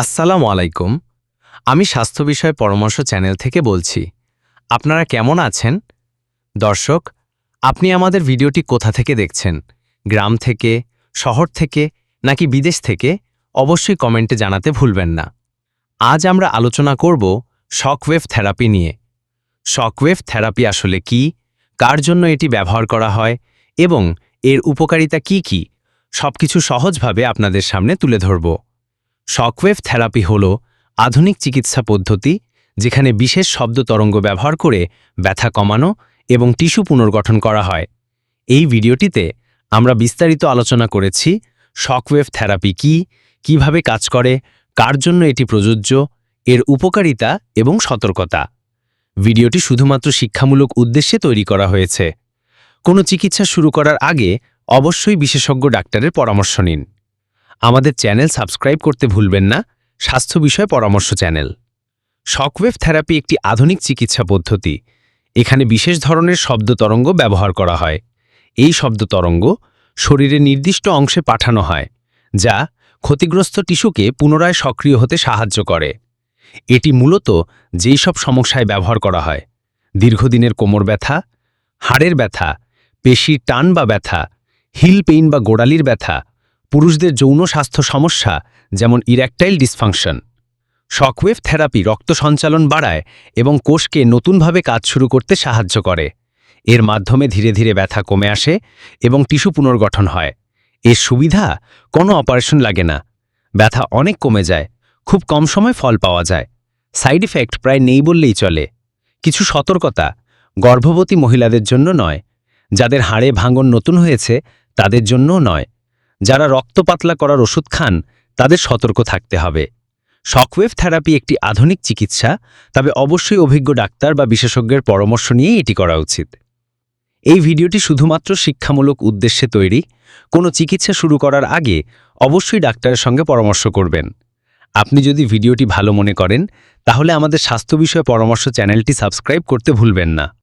আসসালামু আলাইকুম। আমি স্বাস্থ্য বিষয় পরামর্শ চ্যানেল থেকে বলছি, আপনারা কেমন আছেন? দর্শক, আপনি আমাদের ভিডিওটি কোথা থেকে দেখছেন? গ্রাম থেকে, শহর থেকে, নাকি বিদেশ থেকে? অবশ্যই কমেন্টে জানাতে ভুলবেন না। আজ আমরা আলোচনা করব শকওয়েভ থেরাপি নিয়ে। শকওয়েভ থেরাপি আসলে কি? কার জন্য এটি ব্যবহার করা হয়? এবং এর উপকারিতা কি কি? সবকিছু সহজভাবে আপনাদের সামনে তুলে ধরব। শকওয়েভ থেরাপি হল আধুনিক চিকিৎসা পদ্ধতি যেখানে বিশেষ শব্দ তরঙ্গ ব্যবহার করে ব্যথা কমানো এবং টিস্যু পুনর্গঠন করা হয়। এই ভিডিওটিতে আমরা বিস্তারিত আলোচনা করেছি শকওয়েভ থেরাপি কি, কীভাবে কাজ করে, কার জন্য এটি প্রযোজ্য, এর উপকারিতা এবং সতর্কতা। ভিডিওটি শুধুমাত্র শিক্ষামূলক উদ্দেশ্যে তৈরি করা হয়েছে। কোনো চিকিৎসা শুরু করার আগে অবশ্যই বিশেষজ্ঞ ডাক্তারের পরামর্শ নিন। আমাদের চ্যানেল সাবস্ক্রাইব করতে ভুলবেন না। স্বাস্থ্য বিষয় পরামর্শ চ্যানেল। শকওয়েভ থেরাপি একটি আধুনিক চিকিৎসা পদ্ধতি। এখানে বিশেষ ধরনের শব্দ তরঙ্গ ব্যবহার করা হয়। এই শব্দ তরঙ্গ শরীরের নির্দিষ্ট অংশে পাঠানো হয়, যা ক্ষতিগ্রস্ত টিস্যুকে পুনরায় সক্রিয় হতে সাহায্য করে। এটি মূলত যেই সব সমস্যায় ব্যবহার করা হয়, দীর্ঘদিনের কোমর ব্যথা, হাড়ের ব্যথা, পেশির টান বা ব্যথা, হিল পেইন বা গোড়ালির ব্যথা পুরুষদের যৌন স্বাস্থ্য সমস্যা, যেমন ইরেকটাইল ডিসফাংশন। শকওয়েভ থেরাপি রক্ত সঞ্চালন বাড়ায় এবং কোষকে নতুনভাবে কাজ শুরু করতে সাহায্য করে। এর মাধ্যমে ধীরে ধীরে ব্যথা কমে আসে এবং টিস্যু পুনর্গঠন হয়। এর সুবিধা, কোনো অপারেশন লাগে না। ব্যথা অনেক কমে যায়, খুব কম সময় ফল পাওয়া যায়। সাইড ইফেক্ট প্রায় নেই বললেই চলে। কিছু সতর্কতা, গর্ভবতী মহিলাদের জন্য নয়। যাদের হাড়ে ভাঙন নতুন হয়েছে, তাদের জন্যও নয়। যারা রক্ত পাতলা করার ওষুধ খান, তাদের সতর্ক থাকতে হবে। শকওয়েভ থেরাপি একটি আধুনিক চিকিৎসা, তবে অবশ্যই অভিজ্ঞ ডাক্তার বা বিশেষজ্ঞের পরামর্শ নিয়ে এটি করা উচিত। এই ভিডিওটি শুধুমাত্র শিক্ষামূলক উদ্দেশ্যে তৈরি। কোনো চিকিৎসা শুরু করার আগে অবশ্যই ডাক্তারের সঙ্গে পরামর্শ করবেন। আপনি যদি ভিডিওটি ভালো মনে করেন, তাহলে আমাদের স্বাস্থ্য বিষয়ে পরামর্শ চ্যানেলটি সাবস্ক্রাইব করতে ভুলবেন না।